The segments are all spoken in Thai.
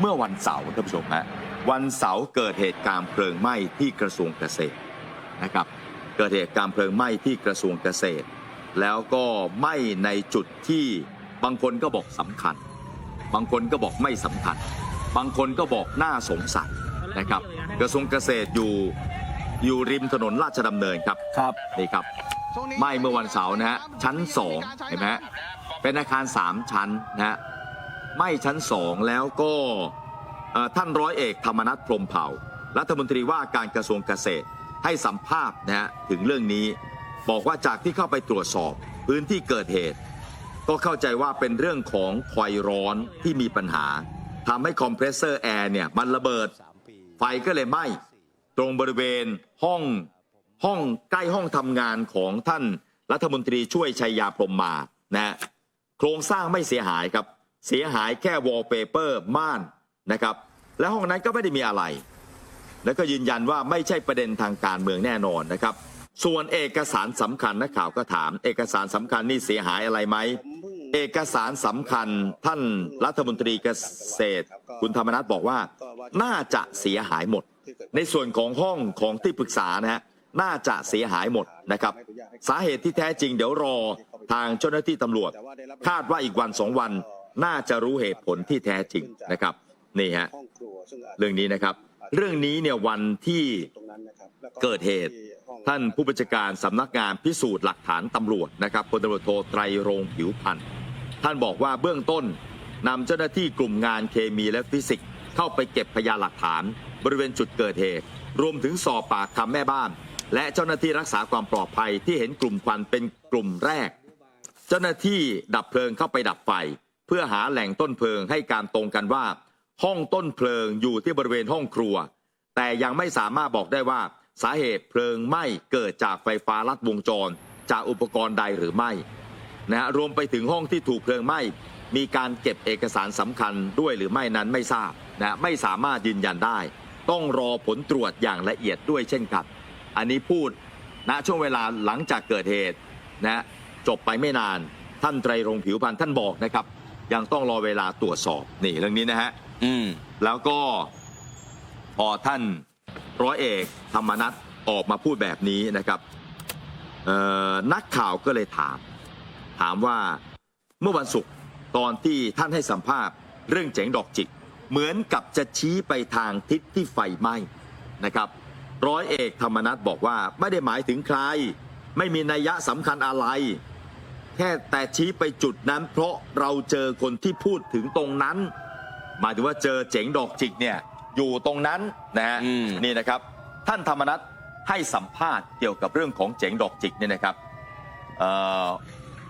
เมื่อวันเสาร์ท่านผู้ชมฮะวันเสาร์เกิดเหตุการณ์เพลิงไหม้ที่กระทรวงเกษตรนะครับ เกิดเหตุการณ์เพลิงไหม้ที่กระทรวงเกษตร แล้วก็ไหม้ในจุดที่บางคนก็บอกสำคัญ บางคนก็บอกไม่สำคัญ บางคนก็บอกน่าสงสัยนะครับ กระทรวงเกษตรอยู่อยู่ริมถนนราชดำเนินครับครับนี่ครับไหม้เมื่อวันเสาร์นะฮะชั้นสองเห็นไหมฮะเป็นอาคารสามชั้นนะฮะ ไม้ชั้นสองแล้วก็ท่านร้อยเอกธรรมนัฐพรมเผ่า รัฐมนตรีว่าการกระทรวงเกษตรให้สัมภาษณ์นะฮะถึงเรื่องนี้ บอกว่าจากที่เข้าไปตรวจสอบพื้นที่เกิดเหตุ ก็เข้าใจว่าเป็นเรื่องของคอยร้อนที่มีปัญหาทำให้คอมเพรสเซอร์แอร์เนี่ยมันระเบิด ไฟก็เลยไหม้ตรงบริเวณห้องห้องใกล้ห้องทำงานของท่านรัฐมนตรีช่วยชัยยาพรมมานะฮะโครงสร้างไม่เสียหายครับ เสียหายแค่วอลเปเปอร์ม่านนะครับ และห้องนั้นก็ไม่ได้มีอะไร แล้วก็ยืนยันว่าไม่ใช่ประเด็นทางการเมืองแน่นอนนะครับ ส่วนเอกสารสำคัญนักข่าวก็ถาม เอกสารสำคัญนี่เสียหายอะไรไหมเอกสารสำคัญท่านรัฐมนตรีเกษตร คุณธรรมนัฐบอกว่า น่าจะเสียหายหมด ในส่วนของห้องของที่ปรึกษานะฮะน่าจะเสียหายหมดนะครับ สาเหตุที่แท้จริงเดี๋ยวรอทางเจ้าหน้าที่ตำรวจ คาดว่าอีกวันสองวัน น่าจะรู้เหตุผลที่แท้จริงนะครับนี่ฮะห้องครัวซึ่งอาจจะเรื่องนี้นะครับ เรื่องนี้เนี่ยวันที่ตรงนั้นนะครับแล้วเกิดเหตุห้องท่านผู้บัญชาการสำนักงานพิสูจน์หลักฐานตำรวจนะครับพลตำรวจโทไตรรงค์ผิวพันธ์ท่านบอกว่าเบื้องต้นนำเจ้าหน้าที่กลุ่มงานเคมีและฟิสิกส์เข้าไปเก็บพยานหลักฐาน บริเวณจุดเกิดเหตุ รวมถึงสอบปากคำแม่บ้าน และเจ้าหน้าที่รักษาความปลอดภัยที่เห็นกลุ่มควันเป็นกลุ่มแรก เจ้าหน้าที่ดับเพลิงเข้าไปดับไฟเพื่อหาแหล่งต้นเพลิงให้การตรงกันว่า ห้องต้นเพลิงอยู่ที่บริเวณห้องครัว แต่ยังไม่สามารถบอกได้ว่า สาเหตุเพลิงไหม้เกิดจากไฟฟ้าลัดวงจร จากอุปกรณ์ใดหรือไม่นะฮะรวมไปถึงห้องที่ถูกเพลิงไหม้มีการเก็บเอกสารสำคัญด้วยหรือไม่นั้นไม่ทราบนะไม่สามารถยืนยันได้ ต้องรอผลตรวจอย่างละเอียดด้วยเช่นกันอันนี้พูดณช่วงเวลาหลังจากเกิดเหตุนะจบไปไม่นานท่านไตรรงผิวพันธ์ท่านบอกนะครับ ยังต้องรอเวลาตรวจสอบนี่เรื่องนี้นะฮะอืมแล้วก็พอท่านร้อยเอกธรรมนัฐออกมาพูดแบบนี้นะครับเอ่อนักข่าวก็เลยถาม ถามว่าเมื่อวันศุกร์ตอนที่ท่านให้สัมภาษณ์เรื่องเจ๋งดอกจิก เหมือนกับจะชี้ไปทางทิศที่ไฟไหม้นะครับ ร้อยเอกธรรมนัฐบอกว่าไม่ได้หมายถึงใคร ไม่มีนัยยะสำคัญอะไรแค่แต่ชี้ไปจุดนั้น เพราะเราเจอคนที่พูดถึงตรงนั้นหมายถึงว่าเจอเจ๋งดอกจิกเนี่ยอยู่ตรงนั้นนะฮะอืมนี่นะครับ ท่านธรรมนัฐให้สัมภาษณ์เกี่ยวกับเรื่องของเจ๋งดอกจิกเนี่ยนะครับเอ่อ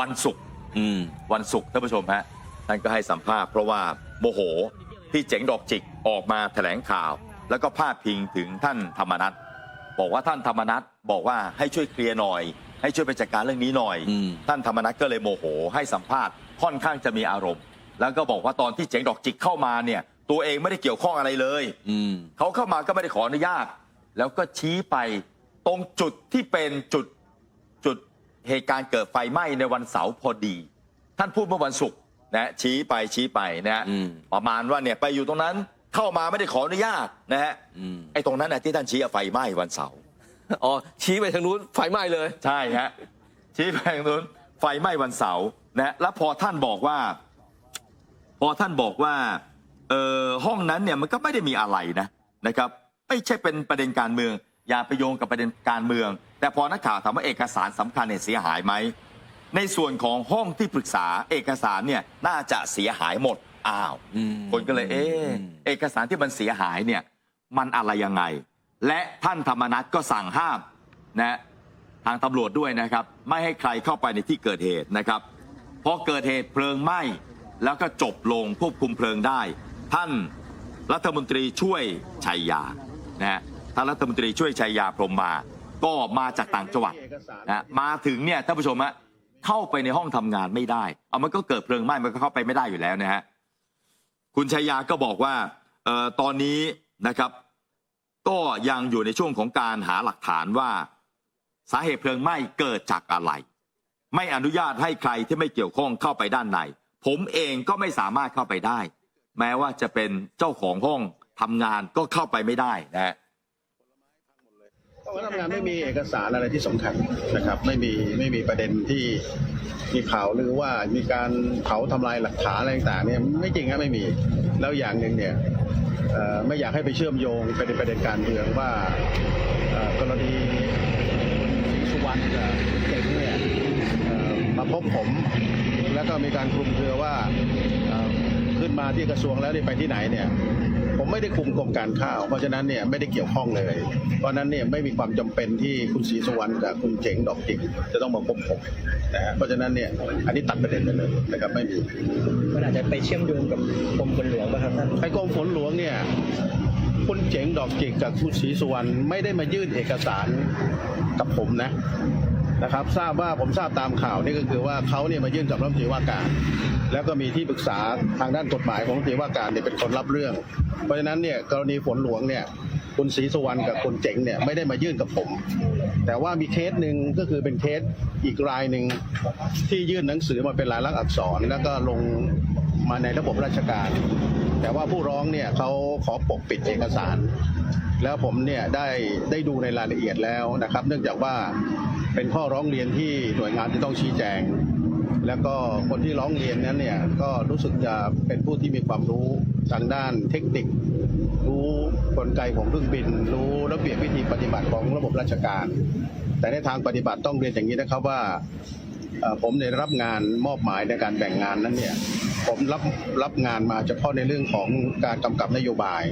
วันศุกร์อืมวันศุกร์ท่านผู้ชมฮะท่านก็ให้สัมภาษณ์เพราะว่าโมโหที่เจ๋งดอกจิกออกมาแถลงข่าว แล้วก็พาดพิงถึงท่านธรรมนัฐบอกว่าท่านธรรมนัฐบอกว่าให้ช่วยเคลียร์หน่อย ให้ช่วยไปจัดการเรื่องนี้หน่อยอืมท่านธรรมนัฐก็เลยโมโห ให้สัมภาษณ์ค่อนข้างจะมีอารมณ์ แล้วก็บอกว่าตอนที่เจ๋งดอกจิกเข้ามาเนี่ย ตัวเองไม่ได้เกี่ยวข้องอะไรเลยอืมเขาเข้ามาก็ไม่ได้ขออนุญาต แล้วก็ชี้ไปตรงจุดที่เป็นจุดจุดเหตุการณ์เกิดไฟไหม้ในวันเสาร์พอดี ท่านพูดเมื่อวันศุกร์นะชี้ไปชี้ไปนะฮะอืมประมาณว่าเนี่ยไปอยู่ตรงนั้นเข้ามาไม่ได้ขออนุญาตนะฮะอืมไอ้ตรงนั้นนะที่ท่านชี้อะไฟไหม้วันเสาร์ อ๋อชี้ไปทางนู้นไฟไหม้เลย ใช่ฮะชี้ไปทางนู้นไฟไหม้วันเสาร์นะแล้วพอท่านบอกว่า พอท่านบอกว่าเออห้องนั้นเนี่ยมันก็ไม่ได้มีอะไรนะนะครับ ไม่ใช่เป็นประเด็นการเมือง อย่าไปโยงกับประเด็นการเมือง แต่พอนักข่าวถามว่าเอกสารสำคัญเนี่ยเสียหายไหมในส่วนของห้องที่ปรึกษาเอกสารเนี่ยน่าจะเสียหายหมดอ้าวอืมคนก็เลยเอ๊ะอืมเอกสารที่มันเสียหายเนี่ย มันอะไรยังไง และท่านธรรมนัฐก็สั่งห้ามนะทางตำรวจด้วยนะครับ ไม่ให้ใครเข้าไปในที่เกิดเหตุนะครับพอเกิดเหตุเพลิงไหม้แล้วก็จบลงควบคุมเพลิงได้ ท่านรัฐมนตรีช่วยชัยยานะฮะท่านรัฐมนตรีช่วยชัยยาพรหมมาก็มาจากต่างจังหวัดนะมาถึงเนี่ยท่านผู้ชมฮะเข้าไปในห้องทำงานไม่ได้ เอามันก็เกิดเพลิงไหม้มันก็เข้าไปไม่ได้อยู่แล้วนะฮะคุณชัยยาก็บอกว่าเออตอนนี้นะครับ ก็ยังอยู่ในช่วงของการหาหลักฐานว่าสาเหตุเพลิงไหม้เกิดจากอะไร ไม่อนุญาตให้ใครที่ไม่เกี่ยวข้องเข้าไปด้านใน ผมเองก็ไม่สามารถเข้าไปได้ แม้ว่าจะเป็นเจ้าของห้องทำงานก็เข้าไปไม่ได้นะฮะห้องทำงานไม่มีเอกสารอะไรที่สำคัญนะครับ ไม่มีไม่มีประเด็นที่มีข่าวหรือว่ามีการเผาทำลายหลักฐานอะไรต่างๆเนี่ยไม่จริงครับไม่มีแล้วอย่างหนึ่งเนี่ย ไม่อยากให้ไปเชื่อมโยงไปในประเด็นการเมืองว่ากรณีคุณสุวรรณกับคุณเก่งเนี่ยมาพบผม แล้วก็มีการคลุมเครือว่าขึ้นมาที่กระทรวงแล้วนี่ไปที่ไหนเนี่ย ผมไม่ได้คุมกรมการข้าว เพราะฉะนั้นเนี่ยไม่ได้เกี่ยวข้องเลย เพราะฉะนั้นเนี่ยไม่มีความจำเป็นที่คุณศรีสุวรรณกับคุณเจ๋งดอกจิกจะต้องมาพบผมนะฮะเพราะฉะนั้นเนี่ยอันนี้ตัดประเด็นไปเลยนะครับไม่มีมันอาจจะไปเชื่อมโยงกับกรมฝนหลวงป่ะครับท่านไอ้กรมฝนหลวงเนี่ยคุณเจ๋งดอกจิกกับคุณศรีสุวรรณไม่ได้มายื่นเอกสารกับผมนะ นะครับ ทราบว่าผมทราบตามข่าวนี่ก็คือว่าเขาเนี่ยมายื่นกับรัฐมนตรีว่าการ แล้วก็มีที่ปรึกษาทางด้านกฎหมายของรัฐมนตรีว่าการเนี่ยเป็นคนรับเรื่อง เพราะฉะนั้นเนี่ยกรณีฝนหลวงเนี่ยคุณศรีสุวรรณกับคุณเจ๋งเนี่ยไม่ได้มายื่นกับผม แต่ว่ามีเคสหนึ่งก็คือเป็นเคสอีกรายหนึ่งที่ยื่นหนังสือมาเป็นลายลักษณ์อักษร แล้วก็ลงมาในระบบราชการ แต่ว่าผู้ร้องเนี่ยเขาขอปกปิดเอกสาร แล้วผมเนี่ยได้ได้ดูในรายละเอียดแล้วนะครับ เนื่องจากว่า เป็นข้อร้องเรียนที่หน่วยงานที่ต้องชี้แจง แล้วก็คนที่ร้องเรียนนั้นเนี่ยก็รู้สึกจะเป็นผู้ที่มีความรู้ทางด้านเทคนิค รู้กลไกของเครื่องบิน รู้ระเบียบวิธีปฏิบัติของระบบราชการ แต่ในทางปฏิบัติต้องเรียนอย่างนี้นะครับว่าผมได้รับงานมอบหมายในการแบ่งงานนั้นเนี่ยผมรับรับงานมาเฉพาะในเรื่องของการกำกับนโยบาย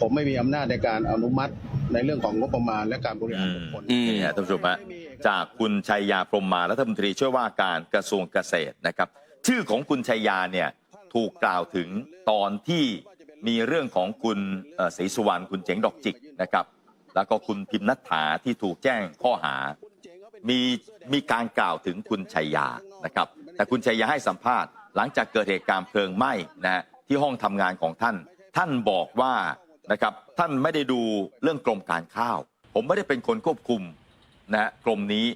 ผมไม่มีอำนาจในการอนุมัติในเรื่องของงบประมาณและการบริหารบุคคลอืมนี่ฮะท่านผู้ชมฮะจากคุณชัยยาพรหมมารัฐมนตรีช่วยว่าการกระทรวงเกษตรนะครับ ชื่อของคุณชัยยาเนี่ยถูกกล่าวถึงตอนที่มีเรื่องของคุณเอ่อศรีสุวรรณคุณเจ๋งดอกจิกนะครับ แล้วก็คุณพิมพ์นัทธาที่ถูกแจ้งข้อหา มีมีการกล่าวถึงคุณชัยยานะครับ แต่คุณชัยยาให้สัมภาษณ์ หลังจากเกิดเหตุการณ์เพลิงไหม้นะฮะที่ห้องทำงานของท่าน ท่านบอกว่านะครับท่านไม่ได้ดูเรื่องกรมการข้าว ผมไม่ได้เป็นคนควบคุมนะฮะกรมนี้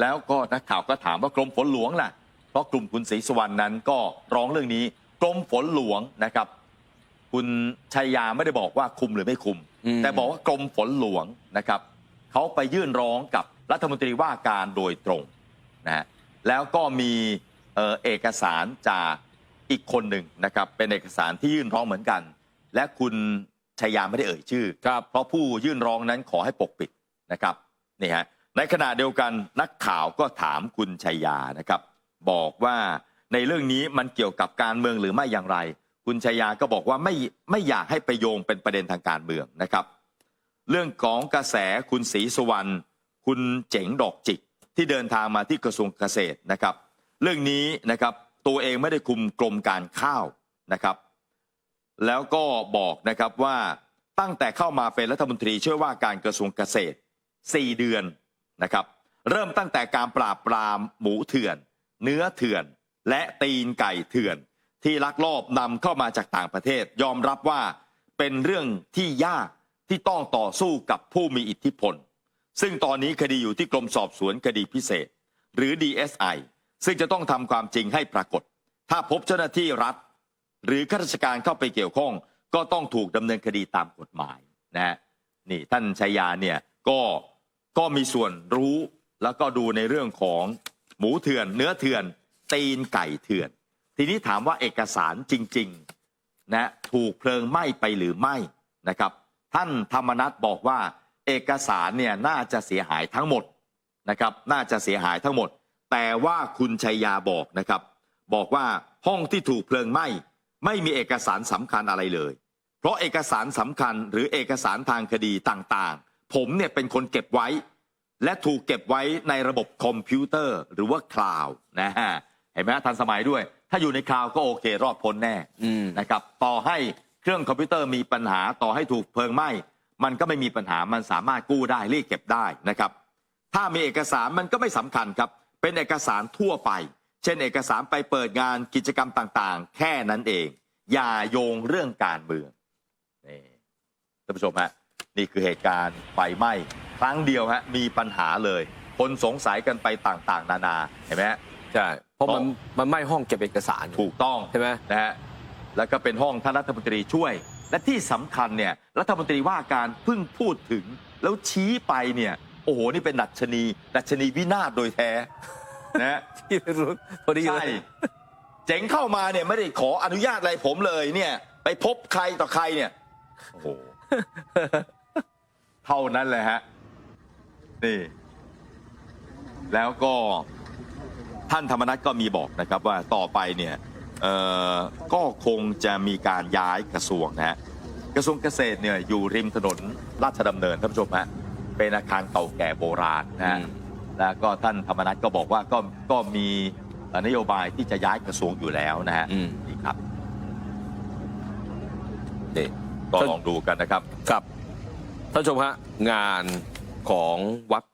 แล้วก็นักข่าวก็ถามว่ากรมฝนหลวงล่ะเพราะกลุ่มคุณศรีสุวรรณนั้นก็ร้องเรื่องนี้ กรมฝนหลวงนะครับ คุณชัยยาไม่ได้บอกว่าคุมหรือไม่คุมอืมแต่บอกว่ากรมฝนหลวงนะครับเขาไปยื่นร้องกับรัฐมนตรีว่าการโดยตรงนะฮะแล้วก็มีเอ่อเอกสารจากอีกคนหนึ่งนะครับเป็นเอกสารที่ยื่นร้องเหมือนกัน และคุณชัยยาไม่ได้เอ่ยชื่อ ครับ เพราะผู้ยื่นร้องนั้นขอให้ปกปิดนะครับนี่ฮะในขณะเดียวกันนักข่าวก็ถามคุณชัยยานะครับ บอกว่าในเรื่องนี้มันเกี่ยวกับการเมืองหรือไม่อย่างไร คุณชัยยาก็บอกว่าไม่ไม่อยากให้ไปโยงเป็นประเด็นทางการเมืองนะครับ เรื่องของกระแสคุณศรีสุวรรณคุณเจ๋งดอกจิกที่เดินทางมาที่กระทรวงเกษตรนะครับ เรื่องนี้นะครับตัวเองไม่ได้คุมกรมการข้าวนะครับ แล้วก็บอกนะครับว่าตั้งแต่เข้ามาเป็นรัฐมนตรีช่วยว่าการกระทรวงเกษตร 4 เดือนนะครับ เริ่มตั้งแต่การปราบปรามหมูเถื่อน เนื้อเถื่อน และตีนไก่เถื่อน ที่ลักลอบนำเข้ามาจากต่างประเทศ ยอมรับว่าเป็นเรื่องที่ยากที่ต้องต่อสู้กับผู้มีอิทธิพล ซึ่งตอนนี้คดีอยู่ที่กรมสอบสวนคดีพิเศษ หรือ DSI ซึ่งจะต้องทำความจริงให้ปรากฏ ถ้าพบเจ้าหน้าที่รัฐ หรือข้าราชการเข้าไปเกี่ยวข้อง ก็ต้องถูกดำเนินคดีตามกฎหมายนะฮะนี่ท่านชัยยาเนี่ยก็ก็มีส่วนรู้แล้วก็ดูในเรื่องของหมูเถื่อน เนื้อเถื่อน ตีนไก่เถื่อน ทีนี้ถามว่าเอกสารจริงๆนะถูกเพลิงไหม้ไปหรือไม่นะครับ ท่านธรรมนัฐบอกว่าเอกสารเนี่ยน่าจะเสียหายทั้งหมดนะครับ น่าจะเสียหายทั้งหมด แต่ว่าคุณชัยยาบอกนะครับ บอกว่าห้องที่ถูกเพลิงไหม้ ไม่มีเอกสารสำคัญอะไรเลย เพราะเอกสารสำคัญหรือเอกสารทางคดีต่างๆ ผมเนี่ยเป็นคนเก็บไว้ และถูกเก็บไว้ในระบบคอมพิวเตอร์หรือว่าคลาวด์นะฮะเห็นไหมฮะทันสมัยด้วย ถ้าอยู่ในคลาวด์ก็โอเค รอดพ้นแน่อืม นะครับ ต่อให้เครื่องคอมพิวเตอร์มีปัญหาต่อให้ถูกเพลิงไหม้มันก็ไม่มีปัญหามันสามารถกู้ได้เรียกเก็บได้นะครับ ถ้ามีเอกสารมันก็ไม่สำคัญครับ เป็นเอกสารทั่วไป เช่นเอกสารไปเปิดงานกิจกรรมต่างๆ แค่นั้นเอง อย่าโยงเรื่องการเมืองนี่ท่านผู้ชมฮะนี่คือเหตุการณ์ไฟไหม้ครั้งเดียวฮะมีปัญหาเลย คนสงสัยกันไปต่างๆ นานาเห็นไหมฮะ ใช่เพราะมันมันไหม้ห้องเก็บเอกสารถูกต้อง ใช่ไหมนะฮะ แล้วก็เป็นห้องท่านรัฐมนตรีช่วย และที่สำคัญเนี่ยรัฐมนตรีว่าการเพิ่งพูดถึง แล้วชี้ไปเนี่ย โอ้โห นี่เป็นดัชนี ดัชนีวินาศโดยแท้ นะฮะที่ไม่รู้พอดีเลใช่ยเจ๋งเข้ามาเนี่ยไม่ได้ขออนุญาตอะไรผมเลยเนี่ย ไปพบใครต่อใครเนี่ยโอ้โหเท่านั้นเลยฮะนี่ แล้วก็ท่านธรรมนัฐก็มีบอกนะครับว่าต่อไปเนี่ยเอ่อก็คงจะมีการย้ายกระทรวงนะฮะกระทรวงเกษตรเนี่ยอยู่ริมถนนราชดำเนินท่านผู้ชมฮะเป็นอาคารเก่าแก่โบราณนะฮะ อืม แล้วก็ท่านธรรมนัฐก็บอกว่าก็ก็มีเอ่อนโยบายที่จะย้ายกระทรวงอยู่แล้วนะฮะอืม นี่ครับนี่ก็ลองดูกันนะครับ ครับท่านผู้ชมฮะงานของวัด